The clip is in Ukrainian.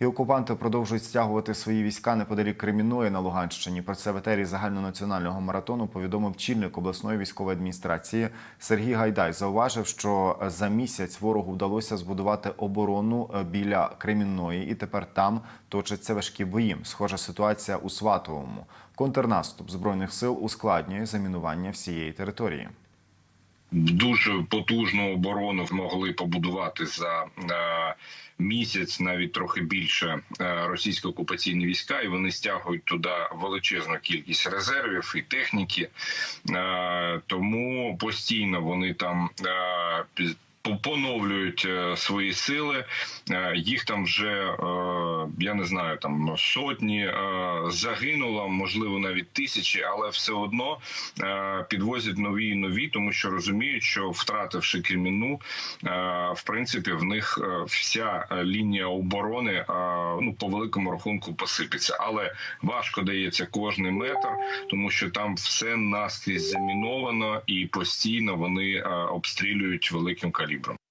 І окупанти продовжують стягувати свої війська неподалік Кремінної на Луганщині. Про це в етері загальнонаціонального маратону повідомив чільник обласної військової адміністрації Сергій Гайдай. Зауважив, що за місяць ворогу вдалося збудувати оборону е, біля Кремінної, і тепер там точаться важкі бої. Схожа ситуація у Сватовому. Контрнаступ збройних сил ускладнює замінування всієї території. Дуже потужну оборону змогли побудувати за е, місяць, навіть трохи більше е, російські окупаційні війська, і вони стягують туди величезну кількість резервів і техніки. Е, тому постійно вони там. Поновлюють е, свої сили, Е, їх там вже е, я не знаю, там сотні загинуло, можливо, навіть тисячі, але все одно підвозять нові і нові, тому що розуміють, що втративши Креміну, в принципі, в них вся лінія оборони ну по великому рахунку посипеться, але важко дається кожний метр, тому що там все наскрізь заміновано і постійно вони обстрілюють великим калібром. Ibram.